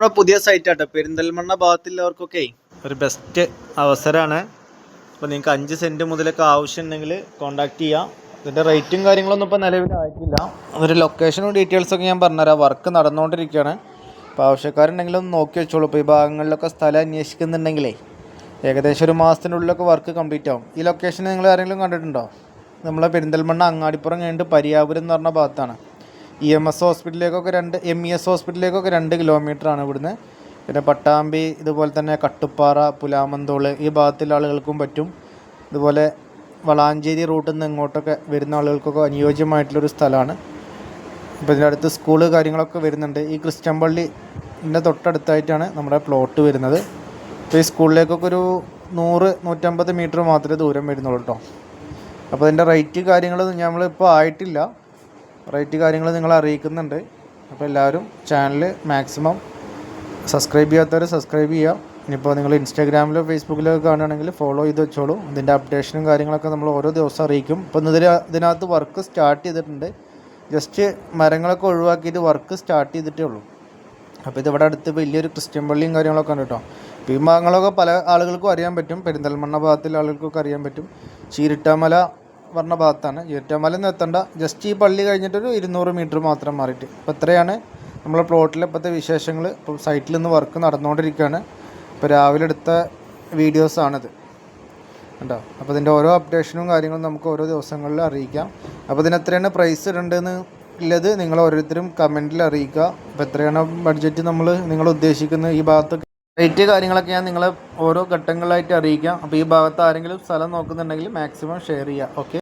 നമ്മുടെ പുതിയ സൈറ്റ് ആട്ടോ. പെരിന്തൽമണ്ണ ഭാഗത്തുള്ളവർക്കൊക്കെ ഒരു ബെസ്റ്റ് അവസരമാണ് അപ്പോൾ നിങ്ങൾക്ക് അഞ്ച് സെന്റ് മുതലൊക്കെ ആവശ്യം ഉണ്ടെങ്കിൽ കോൺടാക്ട് ചെയ്യാം ഇതിന്റെ റേറ്റും കാര്യങ്ങളൊന്നും ഇപ്പോൾ നിലവിലായിട്ടില്ല അതൊരു ലൊക്കേഷനും ഡീറ്റെയിൽസൊക്കെ ഞാൻ പറഞ്ഞുതരാം. വർക്ക് നടന്നുകൊണ്ടിരിക്കുകയാണ്. അപ്പോൾ ആവശ്യക്കാരുണ്ടെങ്കിൽ ഒന്ന് നോക്കി വെച്ചോളൂ. ഇപ്പോൾ ഈ ഭാഗങ്ങളിലൊക്കെ സ്ഥലം അന്വേഷിക്കുന്നുണ്ടെങ്കിലേ ഏകദേശം ഒരു മാസത്തിനുള്ളിലൊക്കെ വർക്ക് കംപ്ലീറ്റ് ആവും. ഈ ലൊക്കേഷൻ നിങ്ങൾ ആരെങ്കിലും കണ്ടിട്ടുണ്ടോ? നമ്മളെ പെരിന്തൽമണ്ണ അങ്ങാടിപ്പുറം കഴിഞ്ഞിട്ട് പരിയാപുരം എന്ന് പറഞ്ഞ ഭാഗത്താണ്. ഇ എം എസ് ഹോസ്പിറ്റലിലേക്കൊക്കെ രണ്ട് എം ഇ എസ് ഹോസ്പിറ്റലിലേക്കൊക്കെ രണ്ട് കിലോമീറ്റർ ആണ് ഇവിടുന്ന്. പിന്നെ പട്ടാമ്പി ഇതുപോലെ തന്നെ കട്ടുപ്പാറ പുലാമന്തോൾ ഈ ഭാഗത്തുള്ള ആളുകൾക്കും പറ്റും. ഇതുപോലെ വളാഞ്ചേരി റൂട്ടിൽ നിന്ന് ഇങ്ങോട്ടൊക്കെ വരുന്ന ആളുകൾക്കൊക്കെ അനുയോജ്യമായിട്ടുള്ളൊരു സ്ഥലമാണ്. അപ്പോൾ ഇതിന്റെ അടുത്ത് സ്കൂൾ കാര്യങ്ങളൊക്കെ വരുന്നുണ്ട്. ഈ ക്രിസ്ത്യൻ പള്ളിന്റെ തൊട്ടടുത്തായിട്ടാണ് നമ്മുടെ പ്ലോട്ട് വരുന്നത്. അപ്പോൾ ഈ സ്കൂളിലേക്കൊക്കെ ഒരു നൂറ് നൂറ്റമ്പത് മീറ്റർ മാത്രമേ ദൂരം വരുന്നുള്ളൂ കേട്ടോ. അപ്പോൾ അതിന്റെ റേറ്റ് കാര്യങ്ങൾ നമ്മളിപ്പോൾ ആയിട്ടില്ല. റേറ്റ് കാര്യങ്ങൾ നിങ്ങൾ അറിയിക്കുന്നുണ്ട്. അപ്പോൾ എല്ലാവരും ചാനൽ മാക്സിമം സബ്സ്ക്രൈബ് ചെയ്യാത്തവർ സബ്സ്ക്രൈബ് ചെയ്യുക. ഇനിയിപ്പോൾ നിങ്ങൾ ഇൻസ്റ്റാഗ്രാമിലോ ഫേസ്ബുക്കിലോ കാണുകയാണെങ്കിൽ ഫോളോ ചെയ്ത് വെച്ചോളൂ. ഇതിന്റെ അപ്ഡേഷനും കാര്യങ്ങളൊക്കെ നമ്മൾ ഓരോ ദിവസം അറിയിക്കും. ഇപ്പോൾ ഇതിൽ ഇതിനകത്ത് വർക്ക് സ്റ്റാർട്ട് ചെയ്തിട്ടുണ്ട്. ജസ്റ്റ് മരങ്ങളൊക്കെ ഒഴിവാക്കിയിട്ട് വർക്ക് സ്റ്റാർട്ട് ചെയ്തിട്ടേ ഉള്ളൂ. അപ്പോൾ ഇതിവിടെ അടുത്ത് വലിയൊരു ക്രിസ്ത്യൻ പള്ളിയും കാര്യങ്ങളൊക്കെ ഉണ്ട് കേട്ടോ. ഈ ഭാഗങ്ങളൊക്കെ പല ആളുകൾക്കും അറിയാൻ പറ്റും. പെരിന്തൽമണ്ണ ഭാഗത്തുള്ള ആളുകൾക്കൊക്കെ അറിയാൻ പറ്റും. ചീരിട്ടാമല പറഞ്ഞ ഭാഗത്താണ് ചീരിട്ടാമല നിന്ന് എത്തേണ്ട ജസ്റ്റ് ഈ പള്ളി കഴിഞ്ഞിട്ടൊരു ഇരുന്നൂറ് മീറ്റർ മാത്രം മാറിയിട്ട്. അപ്പോൾ ഇത്രയാണ് നമ്മളെ പ്ലോട്ടിലെ ഇപ്പോഴത്തെ വിശേഷങ്ങൾ ഇപ്പോൾ സൈറ്റിൽ നിന്ന് വർക്ക് നടന്നുകൊണ്ടിരിക്കുകയാണ്. ഇപ്പോൾ രാവിലെ എടുത്ത വീഡിയോസാണിത് ഉണ്ടോ അപ്പോൾ ഇതിന്റെ ഓരോ അപ്ഡേഷനും കാര്യങ്ങളും നമുക്ക് ഓരോ ദിവസങ്ങളിൽ അറിയിക്കാം. അപ്പോൾ ഇതിന് എത്രയാണ് പ്രൈസ് ഇടേണ്ടതെന്ന് ഉള്ളത് നിങ്ങൾ ഓരോരുത്തരും കമന്റിൽ അറിയിക്കുക. അപ്പോൾ എത്രയാണ് ബഡ്ജറ്റ് നമ്മൾ നിങ്ങൾ ഉദ്ദേശിക്കുന്നത് ഈ ഭാഗത്ത് റേറ്റ് കാര്യങ്ങളൊക്കെ ഞാൻ നിങ്ങളെ ഓരോ ഘട്ടങ്ങളിലായിട്ട് അറിയിക്കാം. അപ്പോൾ ഈ ഭാഗത്ത് ആരെങ്കിലും സ്ഥലം നോക്കുന്നുണ്ടെങ്കിൽ മാക്സിമം ഷെയർ ചെയ്യുക ഓക്കെ